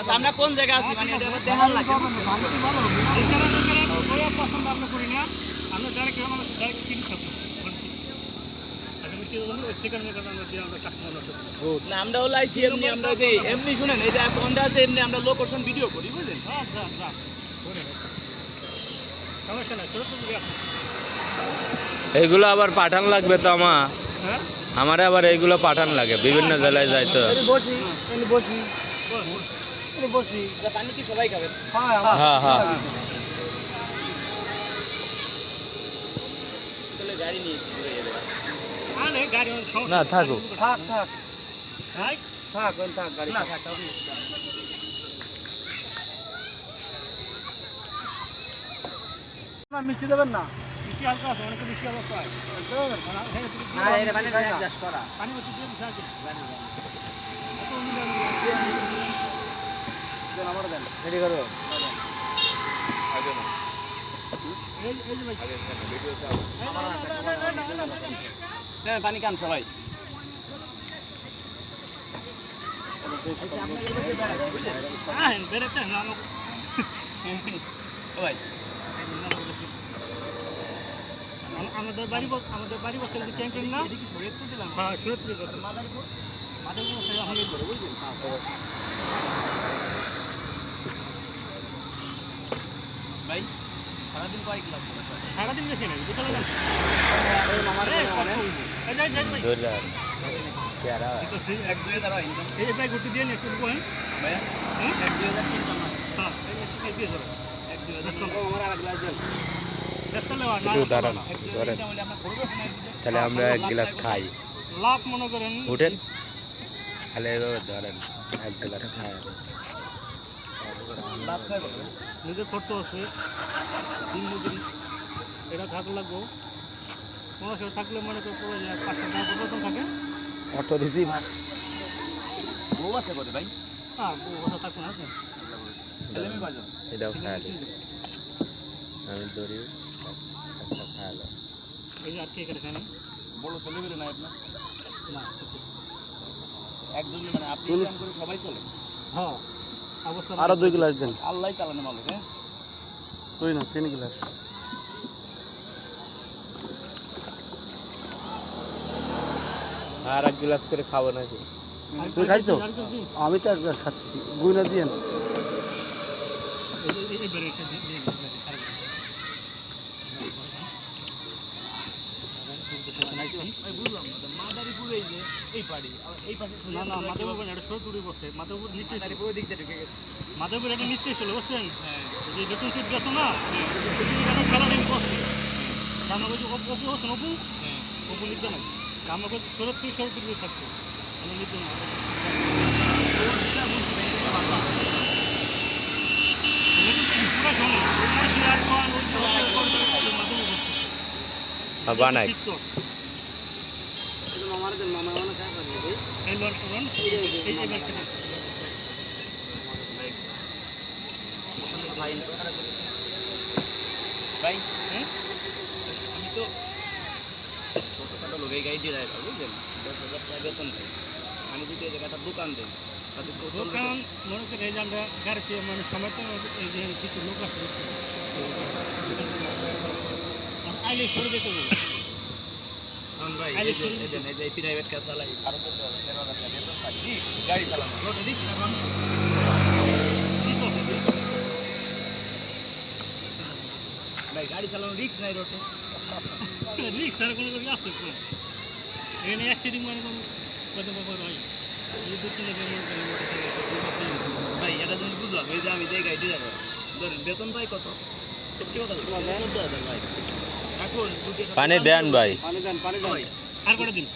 আচ্ছা আমরা কোন মানে না? আমরা আমরা হলো আইছি এমনি আমরা এমনি শুনেন, এই যে আছে, এমনি আমরা লোকেশন ভিডিও করি, বুঝলেন হ্যাঁ যা যা করে সমস্যা নাই শরৎ দিকে আছে এইগুলো আবার পাঠান লাগবে তো আমা? হ্যাঁ? আমারে আবার এইগুলো পাঠান লাগে বিভিন্ন জেলায় যাই তো। হ্যাঁ হ্যাঁ, হ্যাঁ। তাহলে গাড়ি নিয়ে এসে ঘুরে যাবে। আরে গাড়ি সমস্যা না, থাকুক। থাক থাক। থাক থাক গাড়ি না মিষ্টি দেবেন না। মিষ্টি হালকা আছে অনেক মিষ্টি হয় থেকে না এটা মানে খাই করা। পানি মতো দিয়ে দিতে হবে। দেন আমার দেন। রেডি করো? এই এই যে ভাই। হ্যাঁ পানি খান সবাই। হ্যাঁ ভাই। আমাদের বাড়ি বস- আমাদের বাড়ি বসে যে ক্যাম্পেন না। শরীয়তপুর দিলাম। হ্যাঁ কথা মাদারীপুর মাঠে বসে আমি করে বুঝলেন? ভাই সারাদিন কয় ক্লাস করে সারাদিন বেশি নেই বিকালে যান আমার মনে এই যাই যাই ভাই ধরলাম পেয়ারা দিতেছি। এক দুই হয় ইনকাম এই ভাই গুটি দিয়ে বহেন ভাইয়া হ্যাঁ। এক দুই হাজার ইনকাম হ্যাঁ এক দুই হাজার আমার আর গ্লাস দেন। একটু দাঁড়ান ধরেন? তাহলে আমরা এক গ্লাস খাই। লাভ মনে করেন। উঠেন। তাহলে এভাবে ধরেন এক গ্লাস খাই? নিজের খরচ আছে। দিন মজুরি এটা থাকলে লাগবো। পনেরোশো থাকলে মনে করে পড়ে যায়। পাঁচশো টাকা বেতন থাকে। অটো রিসিভ বউ আছে কত ভাই? হ্যাঁ বউ কথা থাকবে না আছে। ছেলে মেয়ে কয়জন? এটাও খাই আমি ধরি। একটা এই যে আর এখানে খায় বড় ছেলে মেয়ে নাই আপনার না সত্যি। মানে আপনি করে সবাই চলে হ্যাঁ অবশ্যই আরও দুই গ্লাস দেন আল্লাহ চালানো মানুষ হ্যাঁ দুই না তিন গ্লাস আর এক গ্লাস করে খাব নাকি আর- তুমি খাইছো? আমি তো এক গ্লাস খাচ্ছি গুইনা দিয়ে- দিয়ে দিন, দিয়ে দিন, আরেকটা। আমি বুঝলাম না তো মাদারীপুর এই যে এই পাড়ি এই পাশে না না মাধবপুর এটা সরপুরি বসে মাধবপুর নিচে ছিল। মাদারীপুর দিক দিয়ে ঢুকে গেছে। মাধবপুর এটা নিচে ছিল বুঝছেন? হ্যাঁ। যে নতুন সিট গেছো না এখানে খেলা নেই বসে আমরা বলছি অপু অপু হচ্ছেন অপু অপু নিতে নাই আমরা বলছি সরপুরি সরপুরি থাকছে। আমরা নিতে না পুরো ভাই আমি তো ছোটোখাটো লোক এই গাড়ি ড্রাইভার বুঝলেন দশ হাজার টাকা বেতন পাই আমি যদি এই জায়গাটা দোকান দেই তাদের তো চলবে। দোকান মনে করেন এই যে গাড়িতে মানে সময় তো এই যে কিছু লোক আছে আর আইলে সরে যেতে কারণ ভাই এই শুরু এই যে- প্রাইভেট কাজ চালাই। আরও চোদ্দ হাজার তেরো হাজার টাকা বেতন পাই গাড়ি চালানো রিক্স না কারণ ঠিক আছে ঠিক আছে। ভাই গাড়ি চালানো রিক্স নাই রোডে রিক্স আর কোনো কিছু তো এখানে অ্যাক্সিডেন্ট মানে কত ব্যাপার হয়। ভাই এটা তুমি বুঝলাম এই যে আমি যে গাড়ি ড্রাইভার ধরেন বেতন পাই কত? সত্যি কথা চোদ্দ হাজার ভাই। এখন পানি দেন ভাই। দেন পানি দেন। ভাই, আর করে দিন।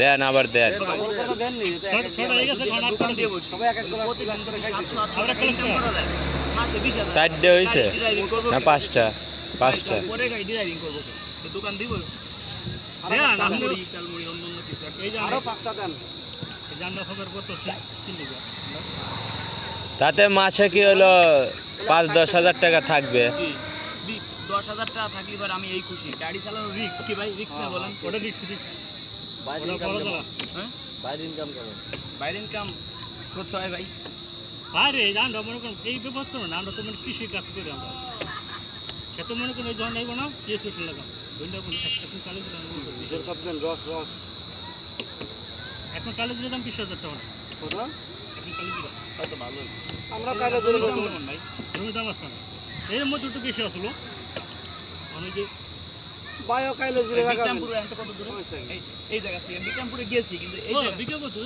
দেন আবার দেন। কলকাতা দেন। নি এটা এক এক ছোট হয়ে গেছে যদি ঘন একটা আর দোকান করে দিয়ে দিন বসি, সবাই এক এক গ্লাস প্রতিদিন গ্লাস করে যদি খাইছে 700, 800 আমরা টাকা income করা যায়, মাসে 20,000 চারটে হয়েছে না পাঁচটা পাঁচটা। দোকান দিব। তাতে মাসে কি হলো পাঁচ দশ হাজার টাকা থাকবে। দশ হাজার টাকা থাকলে এবার আমি এই খুশি। গাড়ি চালানো রিক্স কি ভাই? রিক্স না বলেন। ওটা রিক্স রিক্স বাইরে ইনকাম কেমন? হ্যাঁ? বাইরে ইনকাম কেমন? বাইরে ইনকাম কোথায় ভাই? আরে আমরা মনে করুন এই ব্যবহার করো না আমরা তো মানে কৃষি কাজ করি আমরা। খেতে মনে করুন এই আইব না দিয়ে চুষে লাগাম ধরলে এখন কালে দিলাম কিশোর কাপতেন রস রস। এখন কালে দিলে দাম বিশ হাজার টাকা। কত? এখন কালে দিলাম হয়তো ভালোই। আমরা ধরে দাম ভাই? জমি দাম না। এর মধ্যে একটু বেশি আসলো বায়ো কাইলে ধরে রাখাবেন বিক্রমপুরে এত কত দূরে? এই জায়গা থেকে বিক্রমপুরে গেছি কিন্তু এই জায়গা তো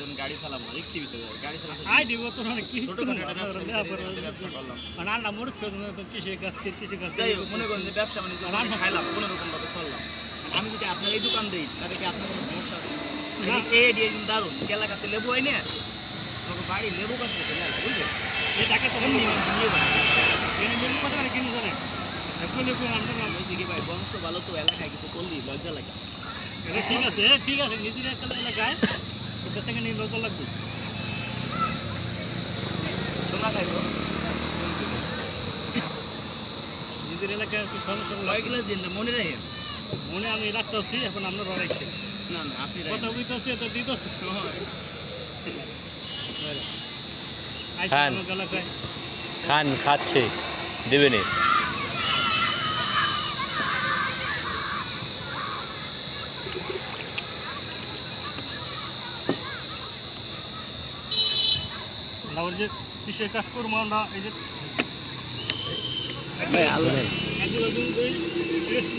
যখন গাড়ি চালাবো রিক্সি ভিতরে গাড়ি চালাবো। মানে কি মানে আন্না মূর্খ কৃষি কাজ করি কৃষি কাজ? মনে করেন ব্যবসা বাণিজ্য খাইলাম কোনো রকম ভাবে চললাম। আমি যদি আপনার এই দোকান দিই তাহলে কি আপনার কোনো সমস্যা আছে। এই আইডিয়া কিন্তু দারুণ। এলাকাতে লেবু হয় না? তোমাকে বাড়ি লেবু গাছ রেখে নেয় বুঝলে? এই টাকা তো এমনি মানুষ নিয়ে যাবে এনে মেরু কথা মানে কিনে জানেন? এখন এখন আমরা বলছি কি ভাই? বংশ ভালো তো এলাকায় কিছু করলি লজ্জা লাগে। এটা ঠিক আছে এ ঠিক আছে নিজের একটা এলাকায় ওটা সঙ্গে নিয়ে লোক লাগবে। তোমরা খাইবো। নিজের এলাকায় একটু সমস্যা কয় গ্লাস দিন? রে, মনে রাখেন। মনে আমি রাখতে এখন আমরা রাখছি না না আপনি কথা রাখেন বুঝতেছি তো দিতেছি খান। খান খাচ্ছে আমরা যে কিসের কাজ করব আমরা? এই যে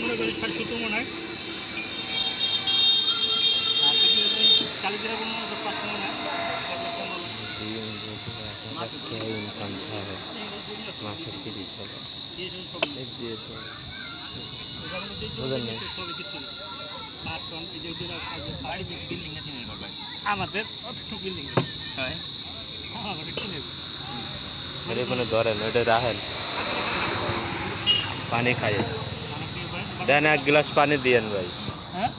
মনে করি ষাট সত্তর মনে হয়। ইনকাম মাসে তিরিশ হাজার। দিয়ে তো। আমাদের বিল্ডিং হয়? কোনো ধরেন ওটা রাখেন। পানি খাইয়ে। দেন এক গ্লাস পানি দিয়েন ভাই। হ্যাঁ?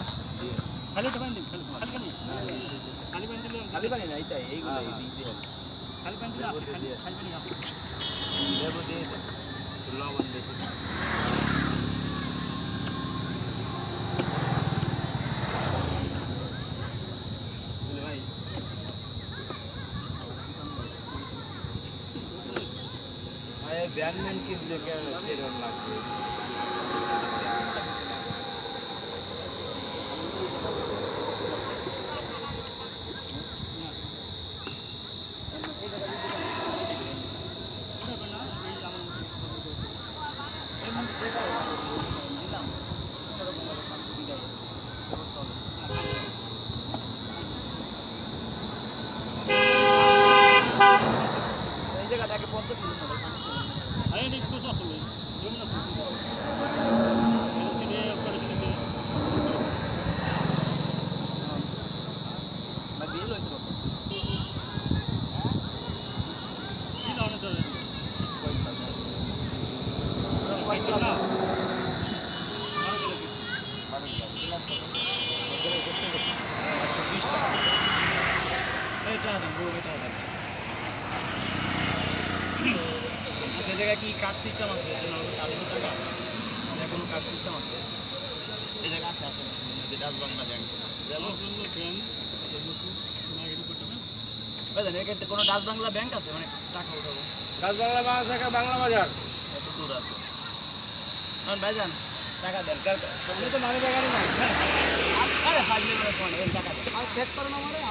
খালি পানি নাই তাই এইগুলো এই দিক দিয়ে খালি বাইন দিলে আছে খালি বাইন আছে লেবু দিয়ে দেন লবণ বেশি ব্যান্ডম্যান কিনলে কেমন লাগবে এই জায়গাটা আগে পদ্ম ছিল না ভাই, পানি ছিল না। আরে এই খুশ আসলে জমি আছে এটা দিয়ে করে দিলে ভাই বিয়ে হয়েছে কত কি দাও না দাদা কয়েকটা না একশো বিশ টাকা এই টাকা দেন বড় টাকা দেন আচ্ছা, এই জায়গায় কি কার্ড সিস্টেম আছে? কার্ডের টাকা মানে কোনো কার্ড সিস্টেম আছে? এই জায়গায় আছে আশেপাশে রাজবাংলা ব্যাংক আমার জন্য ফ্যান না এটা করতে না বুঝলেন এখানে কোনো ডাচ বাংলা ব্যাংক আছে? মানে টাকা উঠাবো। রাজবাংলা বাংলা বাংলা বাজার। এত দূর আছে। ভাইজান টাকা দেন। তো মানি ব্যাগারি নাই।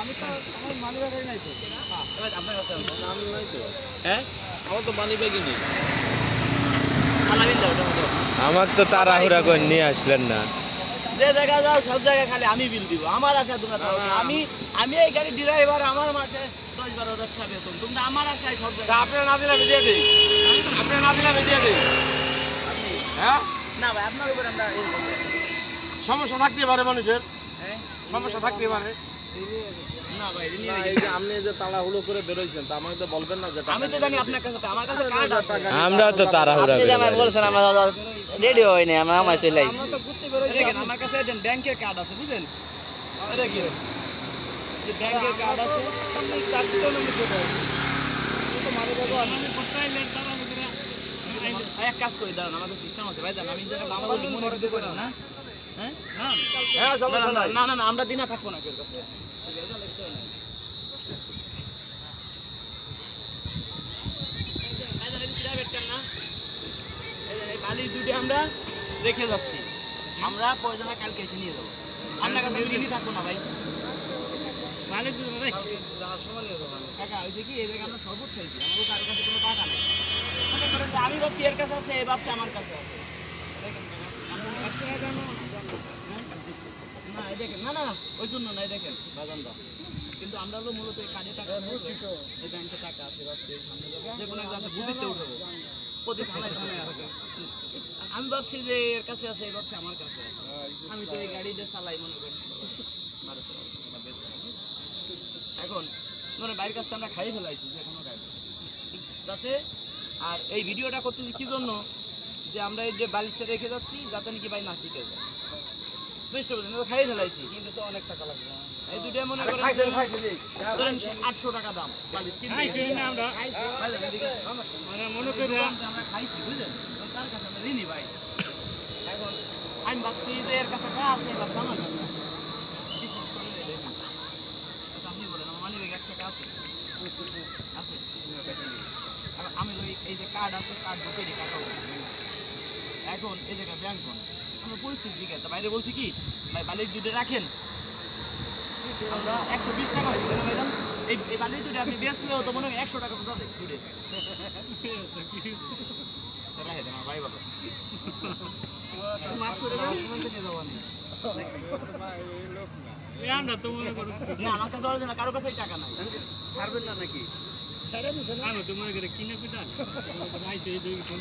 আমি তো আমার মানি ব্যাগারি নাই তো আমি নাই তো হ্যাঁ আমার তো মানি ব্যাগই নেই আমার তো তাড়াহুড়া করে নিয়ে আসলেন না। যে জায়গায় যাও সব জায়গায় খালি আমি বিল দিব। আমার আশা তোমরা চাও আমি আমি এই গাড়ির ড্রাইভার আমার মাসে দশ বারো হাজার টাকা বেতন। তোমরা আমার আশায় সব জায়গায় আপনার না দিলে আমি দিয়ে দিই। আপনার না দিলে আমি দিয়ে দিই। হ্যাঁ? না ভাই আপনার উপর আমরা সমস্যা থাকতে পারে মানুষের। সমস্যা থাকতে পারে না ভাই ঋণী না, হয়ে এই গেছি। যে আপনি যে তাড়াহুড়ো করে বেরোইছেন আমাকে তো বলবেন না যে টাকা আমি তো জানি আপনার কাছে আমার কাছে কার্ড আছে আমরাও তো তাড়াহুড়া। বলছেন আমরা রেডি হয়নি আমরা আমার চলে আমরা কাছে ব্যাংকের কার্ড আছে বুঝলেন এটা কি যে ব্যাংকের কার্ড আছে এক কাজ করি দাঁড়ান আমাদের সিস্টেম আছে ভাই জান আমি মনে করতে পারি না হ্যাঁ না হ্যাঁ না, না, না না না আমরা দিনা থাকব না কেউ কাছে বালির দুটো আমরা রেখে যাচ্ছি। আমরা প্রয়োজনে কালকে এসে নিয়ে যাব। আপনার কাছে আমি ঋণই থাকব না ভাই। ভালো তো ভাই। কাকা ওই যে কি এই জায়গায় আমরা শরবত খাইছি আমাদের কারোর কাছে কোনো টাকা নেই। আমি ভাবছি এর কাছে আছে এ ভাবছি আমার কাছে আছে। দেখেন কাকা, আপনার কাছে টাকা জানো? হ্যাঁ? না এই দেখেন না না ওই জন্য না এই দেখেন কিন্তু আমরা হলো মূলত এই কার্ডে টাকা এই ব্যাংকে টাকা আছে ভাবছি যে কোনো উঠবো প্রতি থানায় থানায় আছে। আমি ভাবছি যে এর কাছে আছে এই ভাবছি আমার কাছে আছে। আমি তো এই গাড়িটা চালাই মনে করি। এখন মানে বাইরের কাছ আমরা খাই ফেলাইছি যে কোনো গাড়ি। যাতে আর এই ভিডিওটা করতেছি কি জন্য? যে আমরা এই যে বালিশটা রেখে যাচ্ছি যাতে নাকি ভাই না শিখে যায়। ফেলাইছি। কিন্তু তো অনেক টাকা লাগবে। এই দুটো মনে করেন। ধরেন আটশো টাকা দাম। আমরা মানে করি আমরা খাইছি বুঝলেন? তার কাছে আমরা ঋণী ভাই। এখন আমি ভাবছি যে এর কাছে টাকা আছে ভাবছি আমার কাছে আছে। বিশ্বাস এই আচ্ছা, আপনি বলেন আমার মানি এক টাকা আছে। আছে? আর আমি ওই এই যে কার্ড আছে কার্ড ঢুকে দিই টাকা এখন এই জায়গায় ব্যাংক আমরা পরিস্থিতি জিজ্ঞাসা বাইরে বলছি কি ভাই বালির দুধে রাখেন। আমরা একশো বিশ টাকা হয়েছে কেন ভাইজান এই এই বালির দুধে আপনি বেচলেও তো মনে হয় একশো টাকা তো যাবে দুধে রাখে দেন ভাই বাবা মাফ করে দেওয়ার সময় তো নিয়ে যাব আমি। এই তো মনে করি। না আমার কাছে অরিজিনাল কারও কাছে টাকা নাই। ছাড়বেন না নাকি? আমি তো মনে করি কিনে পিটা আইসে এই দুই ফোন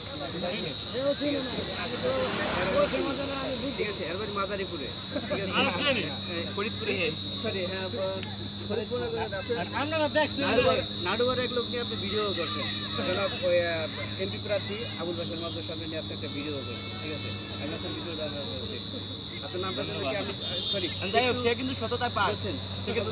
ঠিক সরি হ্যাঁ নাডুয়ার- এক লোক নিয়ে আপনি ভিডিও করছেন জনাব এমপি প্রার্থী আবুল বাসার মাদ্রাসার সামনে নিয়ে আপনি একটা ভিডিও করছেন ঠিক আছে আমি সরি যাই হোক সে কিন্তু সততায় পাস বলছেন সে কিন্তু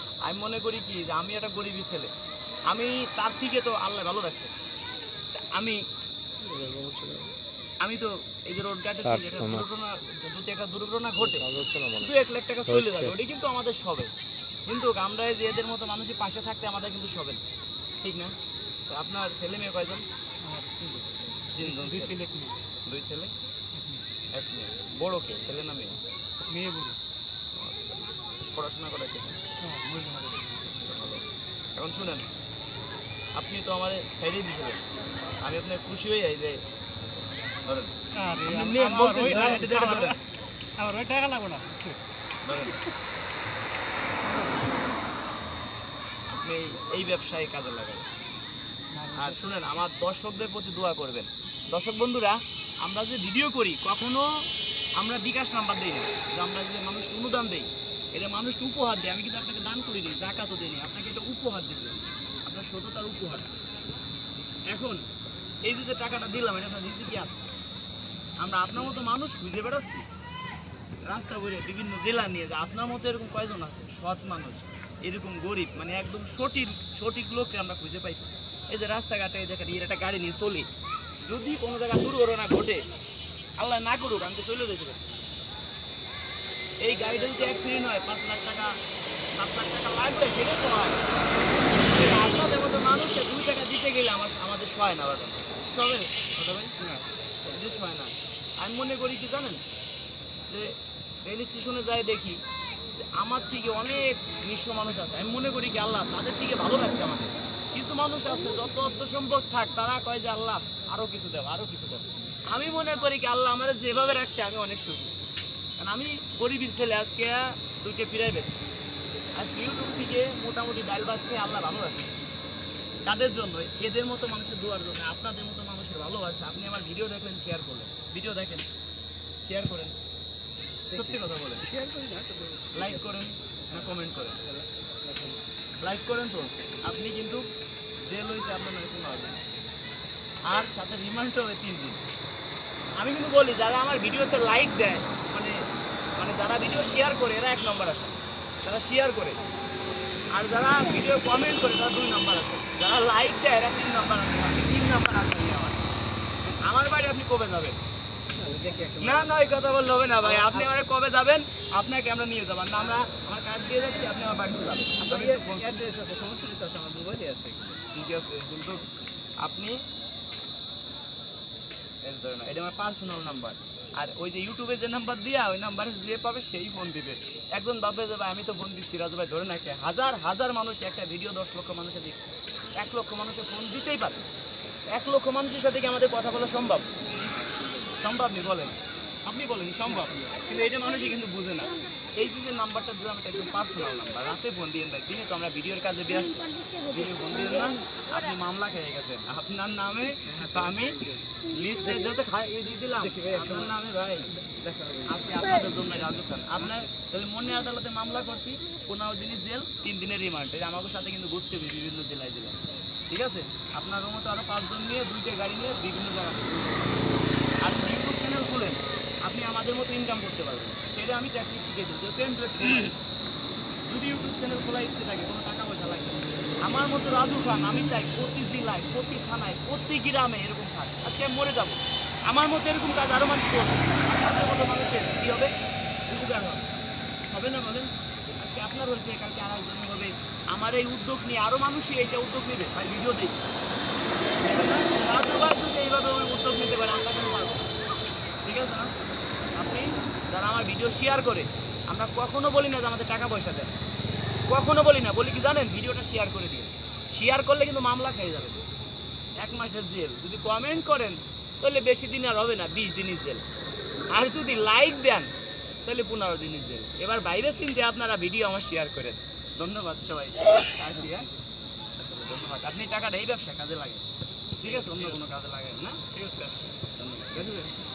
আমি মনে করি কি যে আমি একটা গরিবী ছেলে। আমি তার থেকে তো আল্লাহ ভালো রাখছে। আমি আমি তো এই যে রোড গাড়ি দুর্ঘটনা যদি একটা দুর্ঘটনা ঘটে। দু এক লাখ টাকা চলে। যাবে ওটা কিন্তু আমাদের সবে। কিন্তু আমরা যে এদের মতো মানুষের পাশে থাকতে আমাদের কিন্তু সবে। ঠিক না? তো আপনার ছেলে মেয়ে কয়জন? তিনজন দুই ছেলে। দুই ছেলে? এক মেয়ে। বড় কে? ছেলে না মেয়ে? মেয়ে বুড়ি। আচ্ছা। পড়াশোনা করে কে? এখন শুনেন আপনি তো আমার সাইডেই দিয়েছিলেন আমি আপনার খুশি হয়ে যাই যে ধরেন আমার- ওই- টাকা লাগবে না। ধরেন আপনি এই ব্যবসায় কাজে লাগাবেন আর শুনেন আমার দর্শকদের প্রতি দোয়া করবেন। দর্শক বন্ধুরা আমরা যে ভিডিও করি কখনো আমরা বিকাশ নাম্বার দিই না। আমরা যে মানুষ অনুদান দেই এটা মানুষকে উপহার দেয়, আমি কিন্তু আপনাকে দান করি দিই জাকাতও দিই আপনাকে এটা উপহার দিছি। আপনার সততার উপহার। এখন, এই যে টাকাটা দিলাম, এটা আপনার রিজিকি আছে। আমরা আপনার মতো মানুষ খুঁজে বেড়াচ্ছি। রাস্তা ঘুরে বিভিন্ন জেলা নিয়ে যে আপনার মতো এরকম কয়জন আছে? সৎ মানুষ, এরকম গরিব মানে একদম সঠিক সঠিক লোককে আমরা খুঁজে পাইছি। এই যে রাস্তাঘাটে দেখেন এর একটা গাড়ি নিয়ে চলি। যদি কোনো জায়গায় দুর্ঘটনা ঘটে, আল্লাহ না করুক, আমি তো চলে যেতে পারি। এই গাড়িটা যদি অ্যাক্সিডেন্ট হয় পাঁচ লাখ টাকা সাত লাখ টাকা লাগবে সেটা সহায়। কিন্তু আপনাদের মতো মানুষকে দুই টাকা দিতে গেলে আমার আমাদের সহায় না বাবা। সবে কথা ভাই? এটা সহায় না। আমি মনে করি কি জানেন? যে রেল স্টেশনে যাই দেখি আমার থেকে অনেক নিঃস্ব মানুষ আছে। আমি মনে করি কি আল্লাহ তাদের থেকে ভালো লাগছে আমাদের। কিছু মানুষ আছে যত অর্থ সম্পদ থাক তারা কয় যে আল্লাহ আরও কিছু দেব আরও কিছু দেব আমি মনে করি কি আল্লাহ আমার যেভাবে রাখছে আমি অনেক সুখী। কারণ আমি গরিবের ছেলে আজকে দুইটা প্রাইভেট আজকে ইউটিউব থেকে মোটামুটি ডাল ভাত খেয়ে আল্লাহ ভালো রাখছে তাদের জন্য এদের মতো মানুষের দোয়ার জন্য আপনাদের মতো মানুষের ভালোবাসা আপনি আমার ভিডিও দেখলেন শেয়ার করলেন। ভিডিও দেখেন শেয়ার করেন। সত্যি কথা বলেন। লাইক করেন না কমেন্ট করেন। লাইক করেন তো। আপনি কিন্তু জেল হয়েছে আপনার নামে কোনো আর সাথে রিমান্ড হবে তিন দিন। আমি কিন্তু বলি যারা আমার ভিডিওতে লাইক দেয় মানে যারা ভিডিও শেয়ার করে এরা এক নম্বর আসে। যারা শেয়ার করে আর যারা ভিডিও কমেন্ট করে তারা দুই নম্বর আসে। যারা লাইক দেয় এরা তিন নম্বর আসে। তিন নম্বর আসে আমার। আমার বাড়ি আপনি কবে যাবেন? না না ওই কথা বললে হবে না ভাই। আপনি আমার কবে যাবেন? আপনাকে আমরা নিয়ে যাবেন না আমরা আমার কার্ড দিয়ে যাচ্ছি আপনি আমার বাড়িতে যাবেন। অ্যাড্রেস আছে সমস্ত কিছু আছে আমার মোবাইলে আছে ঠিক আছে কিন্তু আপনি এটা আমার পার্সোনাল নাম্বার আর ওই যে ইউটিউবে যে নাম্বার দিয়া, ওই নাম্বারে যে পাবে সেই ফোন দিবে। একজন ভাববে যে আমি তো ফোন দিচ্ছি, রাজু ভাই, ধরে নাকি হাজার হাজার মানুষ একটা ভিডিও দশ লক্ষ মানুষে দেখছে। এক লক্ষ মানুষে ফোন দিতেই পারে। এক লক্ষ মানুষের সাথে কি আমাদের কথা বলা সম্ভব? সম্ভব নি, বলেন। আপনি বলেন সম্ভব। কিন্তু এটা মানুষই কিন্তু বুঝে না। এই যে যে নাম্বারটা দিলাম এটা একদম পার্সোনাল নাম্বার। রাতে দিয়ে দেয় দিনে তো আমরা ভিডিওর কাজে ব্যস্ত। দিনে ফোন দিয়ে না আপনি মামলা খেয়ে গেছেন। আপনার নামে আমি লিস্টে যত খাই এই দিয়ে দিলাম। আপনার নামে ভাই আচ্ছা আপনাদের জন্য রাজু খান আপনার তাহলে মনে আদালতে মামলা করছি পনেরো দিনের জেল তিন দিনের রিমান্ড এই আমাকে সাথে কিন্তু ঘুরতে হবে বিভিন্ন জেলায় জেলায়। ঠিক আছে? আপনার মতো আরও পাঁচজন নিয়ে দুইটা গাড়ি নিয়ে বিভিন্ন জায়গা আর ইউটিউব চ্যানেল খুলেন। আপনি আমাদের মতো ইনকাম করতে পারবেন। সেটা আমি টেকনিক শিখিয়ে দিই যে যদি ইউটিউব চ্যানেল খোলা ইচ্ছে থাকে, কোনো টাকা পয়সা লাগে। আমার মতো রাজু খান, আমি চাই প্রতি জেলায়, প্রতি থানায়, প্রতি গ্রামে এরকম থাক। আজকে আমি মরে যাব। আমার মতো এরকম কাজ আরও মানুষ করবে। আপনার মতো মানুষের কী হবে? উপকার হবে। হবে না বলেন? আজকে আপনার হয়েছে, কালকে আরেকজন হবে। আমার এই উদ্যোগ নিয়ে আরও মানুষই এইটা উদ্যোগ নেবে ভাই ভিডিও দেখি রাজু ভাই যদি এইভাবে ওই উদ্যোগ নিতে পারে আমরা কেন পারব না? ঠিক আছে না আপনি যারা আমার ভিডিও শেয়ার করে। আমরা কখনো বলি না যে আমাদের টাকা পয়সা দেন। কখনো বলি না, বলি কি জানেন, ভিডিওটা শেয়ার করে দিন। শেয়ার করলে কিন্তু মামলা খেয়ে যাবে। এক মাসের জেল। যদি কমেন্ট করেন, তাহলে বেশি দিন আর হবে না, বিশ দিনই জেল। আর যদি লাইক দেন, তাহলে পনেরো দিনই জেল। এবার বাইরে চিনতে আপনারা ভিডিও আমার শেয়ার করেন। ধন্যবাদ সবাই। আসি হ্যাঁ? ধন্যবাদ। আপনি টাকাটা এই ব্যবসা কাজে লাগে ঠিক আছে? অন্য কোনো কাজে লাগেন না? ঠিক আছে ধন্যবাদ।